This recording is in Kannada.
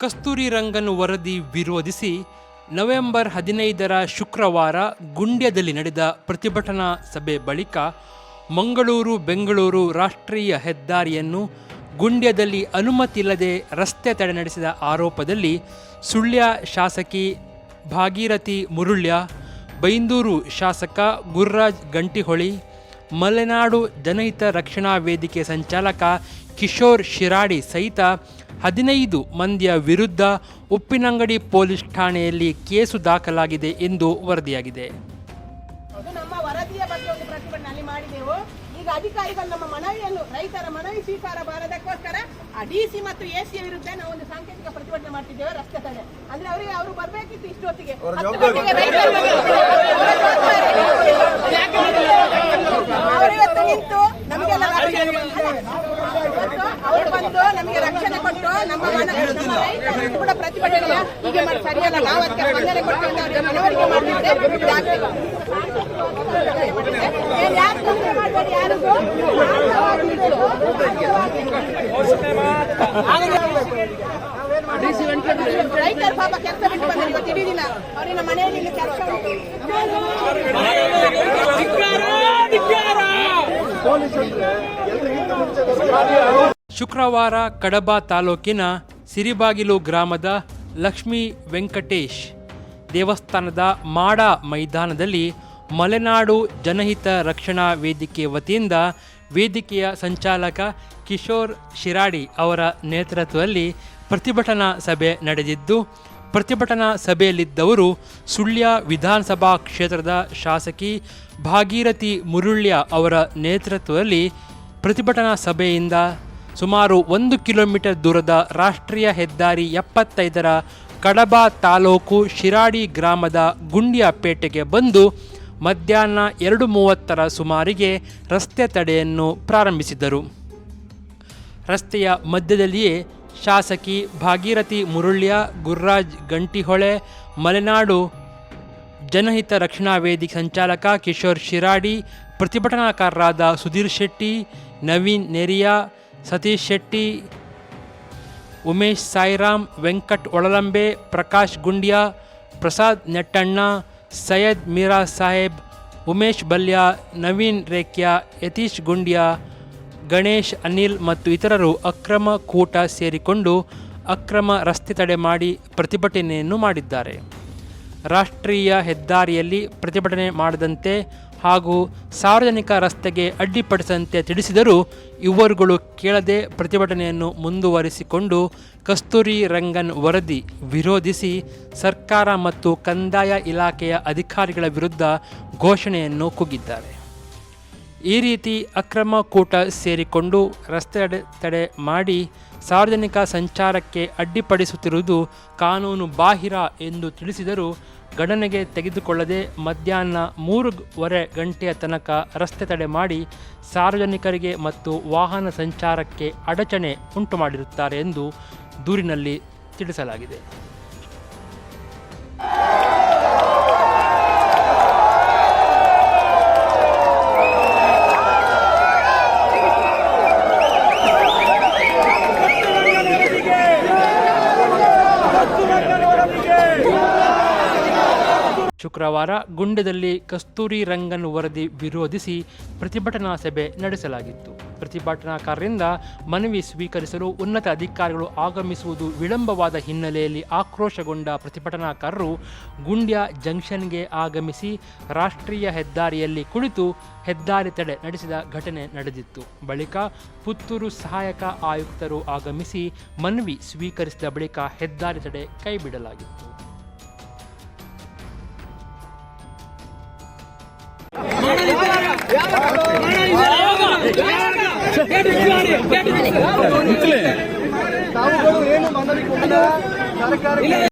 ಕಸ್ತೂರಿ ರಂಗನ್ ವರದಿ ವಿರೋಧಿಸಿ ನವೆಂಬರ್ ಹದಿನೈದರ ಶುಕ್ರವಾರ ಗುಂಡ್ಯದಲ್ಲಿ ನಡೆದ ಪ್ರತಿಭಟನಾ ಸಭೆ ಬಳಿಕ ಮಂಗಳೂರು, ಬೆಂಗಳೂರು ರಾಷ್ಟ್ರೀಯ ಹೆದ್ದಾರಿಯನ್ನು ಗುಂಡ್ಯದಲ್ಲಿ ಅನುಮತಿಯಿಲ್ಲದೆ ರಸ್ತೆ ತಡೆ ನಡೆಸಿದ ಆರೋಪದಲ್ಲಿ ಸುಳ್ಯ ಶಾಸಕಿ ಭಾಗೀರಥಿ ಮುರುಳ್ಯ, ಬೈಂದೂರು ಶಾಸಕ ಗುರ್ರಾಜ್ ಗಂಟಿಹೊಳಿ, ಮಲೆನಾಡು ಜನಹಿತ ರಕ್ಷಣಾ ವೇದಿಕೆ ಸಂಚಾಲಕ ಕಿಶೋರ್ ಶಿರಾಡಿ ಸಹಿತ ಹದಿನೈದು ಮಂದಿಯ ವಿರುದ್ಧ ಉಪ್ಪಿನಂಗಡಿ ಪೊಲೀಸ್ ಠಾಣೆಯಲ್ಲಿ ಕೇಸು ದಾಖಲಾಗಿದೆ ಎಂದು ವರದಿಯಾಗಿದೆ. ಅದು ನಮ್ಮ ವರದಿಯ ಬಗ್ಗೆ ಒಂದು ಪ್ರತಿಭಟನೆ ಮಾಡಿದೆವು. ಈಗ ಅಧಿಕಾರಿಗಳು ನಮ್ಮ ಮನವಿಯನ್ನು ರೈತರ ಮನವಿ ಸ್ವೀಕಾರ ಬಾರದಕ್ಕೋಸ್ಕರ ಆ ಡಿಸಿ ಮತ್ತು ಎ ಸಿ ವಿರುದ್ಧ ನಾವು ಒಂದು ಸಾಂಕೇತಿಕ ಪ್ರತಿಭಟನೆ ಮಾಡ್ತಿದ್ದೇವೆ ರಸ್ತೆ ತಡೆ. ಅಂದ್ರೆ ಅವರಿಗೆ ಅವರು ಬರಬೇಕಿತ್ತು ಇಷ್ಟೊತ್ತಿಗೆ. ಹತ್ತು ಗಂಟೆಗೆ ರೈತರ ಅವರು ಇವತ್ತು ನಿಂತು ನಮಗೆಲ್ಲ ಅವರು ಬಂದು ನಮಗೆ ರಕ್ಷಣೆ ಕೊಟ್ಟು ನಮ್ಮ ಮನ- ನಮ್ಮ ರೈತರು ಕೂಡ ಪ್ರತಿಭಟನೆಯ ಹೀಗೆ ಮಾಡಿ ಸರಿಯಲ್ಲ. ನಾವು ಅದಕ್ಕೆ ಸ್ಪಂದನೆ ಕೊಟ್ಟು ಅವರಿಗೆ ಮನವರಿಕೆ ಮಾಡ್ತಿದ್ದೆ ಇದಾಗ್ತಿಲ್ಲ. ಏನ್ ಯಾಕ್ ತೊಂದ್ರೆ ಮಾಡ್ಬೇಡಿ ಯಾರಿಗೂ? ರೈತರು ಪಾಪ ಕೆಲಸ ಬಿಟ್ಟು ಬಂದ್ರೆ ತಿಳಿದಿಲ್ಲ ಅವ್ರಿನ ಮನೆಯಲ್ಲಿ ಕೆಲಸ ಉಂಟು. ಶುಕ್ರವಾರ ಕಡಬ ತಾಲೂಕಿನ ಸಿರಿಬಾಗಿಲು ಗ್ರಾಮದ ಲಕ್ಷ್ಮೀ ವೆಂಕಟೇಶ್ ದೇವಸ್ಥಾನದ ಮಾಡ ಮೈದಾನದಲ್ಲಿ ಮಲೆನಾಡು ಜನಹಿತ ರಕ್ಷಣಾ ವೇದಿಕೆ ವತಿಯಿಂದ ವೇದಿಕೆಯ ಸಂಚಾಲಕ ಕಿಶೋರ್ ಶಿರಾಡಿ ಅವರ ನೇತೃತ್ವದಲ್ಲಿ ಪ್ರತಿಭಟನಾ ಸಭೆ ನಡೆದಿದ್ದು, ಪ್ರತಿಭಟನಾ ಸಭೆಯಲ್ಲಿದ್ದವರು ಸುಳ್ಯ ವಿಧಾನಸಭಾ ಕ್ಷೇತ್ರದ ಶಾಸಕಿ ಭಾಗೀರಥಿ ಮುರುಳ್ಯ ಅವರ ನೇತೃತ್ವದಲ್ಲಿ ಪ್ರತಿಭಟನಾ ಸಭೆಯಿಂದ ಸುಮಾರು ಒಂದು ಕಿಲೋಮೀಟರ್ ದೂರದ ರಾಷ್ಟ್ರೀಯ ಹೆದ್ದಾರಿ ಎಪ್ಪತ್ತೈದರ ಕಡಬ ತಾಲೂಕು ಶಿರಾಡಿ ಗ್ರಾಮದ ಗುಂಡ್ಯಪೇಟೆಗೆ ಬಂದು ಮಧ್ಯಾಹ್ನ ಎರಡು ಮೂವತ್ತರ ಸುಮಾರಿಗೆ ರಸ್ತೆ ತಡೆಯನ್ನು ಪ್ರಾರಂಭಿಸಿದರು. ರಸ್ತೆಯ ಮಧ್ಯದಲ್ಲಿಯೇ ಶಾಸಕಿ ಭಾಗೀರಥಿ ಮುರುಳ್ಯ, ಗುರ್ರಾಜ್ ಗಂಟಿಹೊಳೆ, ಮಲೆನಾಡು ಜನಹಿತ ರಕ್ಷಣಾ ವೇದಿಕೆ ಸಂಚಾಲಕ ಕಿಶೋರ್ ಶಿರಾಡಿ, ಪ್ರತಿಭಟನಾಕಾರರಾದ ಸುಧೀರ್ ಶೆಟ್ಟಿ, ನವೀನ್ ನೆರಿಯಾ ಸತೀಶ್ ಶೆಟ್ಟಿ, ಉಮೇಶ್ ಸಾಯಿರಾಮ್, ವೆಂಕಟ್ ಒಳಲಂಬೆ, ಪ್ರಕಾಶ್ ಗುಂಡ್ಯಾ, ಪ್ರಸಾದ್ ನೆಟ್ಟಣ್ಣ, ಸೈಯದ್ ಮೀರಾ ಸಾಹೇಬ್, ಉಮೇಶ್ ಬಲ್ಯ, ನವೀನ್ ರೇಖ್ಯಾ, ಯತೀಶ್ ಗುಂಡ್ಯಾ, ಗಣೇಶ್ ಅನಿಲ್ ಮತ್ತು ಇತರರು ಅಕ್ರಮ ಕೂಟ ಸೇರಿಕೊಂಡು ಅಕ್ರಮ ರಸ್ತೆ ತಡೆ ಮಾಡಿ ಪ್ರತಿಭಟನೆಯನ್ನು ಮಾಡಿದ್ದಾರೆ. ರಾಷ್ಟ್ರೀಯ ಹೆದ್ದಾರಿಯಲ್ಲಿ ಪ್ರತಿಭಟನೆ ಮಾಡದಂತೆ ಹಾಗೂ ಸಾರ್ವಜನಿಕ ರಸ್ತೆಗೆ ಅಡ್ಡಿಪಡಿಸದಂತೆ ತಿಳಿಸಿದರೂ ಇವರುಗಳು ಕೇಳದೆ ಪ್ರತಿಭಟನೆಯನ್ನು ಮುಂದುವರಿಸಿಕೊಂಡು ಕಸ್ತೂರಿ ರಂಗನ್ ವರದಿ ವಿರೋಧಿಸಿ ಸರ್ಕಾರ ಮತ್ತು ಕಂದಾಯ ಇಲಾಖೆಯ ಅಧಿಕಾರಿಗಳ ವಿರುದ್ಧ ಘೋಷಣೆಯನ್ನು ಕೂಗಿದ್ದಾರೆ. ಈ ರೀತಿ ಅಕ್ರಮ ಕೂಟ ಸೇರಿಕೊಂಡು ರಸ್ತೆ ತಡೆ ಮಾಡಿ ಸಾರ್ವಜನಿಕ ಸಂಚಾರಕ್ಕೆ ಅಡ್ಡಿಪಡಿಸುತ್ತಿರುವುದು ಕಾನೂನು ಬಾಹಿರ ಎಂದು ತಿಳಿಸಿದರೂ ಗಣನೆಗೆ ತೆಗೆದುಕೊಳ್ಳದೆ ಮಧ್ಯಾಹ್ನ ಮೂರುವರೆ ಗಂಟೆಯ ತನಕ ರಸ್ತೆ ತಡೆ ಮಾಡಿ ಸಾರ್ವಜನಿಕರಿಗೆ ಮತ್ತು ವಾಹನ ಸಂಚಾರಕ್ಕೆ ಅಡಚಣೆ ಉಂಟು ಮಾಡಿರುತ್ತಾರೆ ಎಂದು ದೂರಿನಲ್ಲಿ ತಿಳಿಸಲಾಗಿದೆ. ಶುಕ್ರವಾರ ಗುಂಡದಲ್ಲಿ ಕಸ್ತೂರಿ ರಂಗನ್ ವರದಿ ವಿರೋಧಿಸಿ ಪ್ರತಿಭಟನಾ ಸಭೆ ನಡೆಸಲಾಗಿತ್ತು. ಪ್ರತಿಭಟನಾಕಾರರಿಂದ ಮನವಿ ಸ್ವೀಕರಿಸಲು ಉನ್ನತ ಅಧಿಕಾರಿಗಳು ಆಗಮಿಸುವುದು ವಿಳಂಬವಾದ ಹಿನ್ನೆಲೆಯಲ್ಲಿ ಆಕ್ರೋಶಗೊಂಡ ಪ್ರತಿಭಟನಾಕಾರರು ಗುಂಡ್ಯ ಜಂಕ್ಷನ್ಗೆ ಆಗಮಿಸಿ ರಾಷ್ಟ್ರೀಯ ಹೆದ್ದಾರಿಯಲ್ಲಿ ಕುಳಿತು ಹೆದ್ದಾರಿ ತಡೆ ನಡೆಸಿದ ಘಟನೆ ನಡೆದಿತ್ತು. ಬಳಿಕ ಪುತ್ತೂರು ಸಹಾಯಕ ಆಯುಕ್ತರು ಆಗಮಿಸಿ ಮನವಿ ಸ್ವೀಕರಿಸಿದ ಬಳಿಕ ಹೆದ್ದಾರಿ ತಡೆ ಕೈಬಿಡಲಾಗಿತ್ತು. ಏನು ಮನವಿ ಕೊಟ್ಟಿಲ್ಲ. ಸರ್ಕಾರಕ್ಕೆ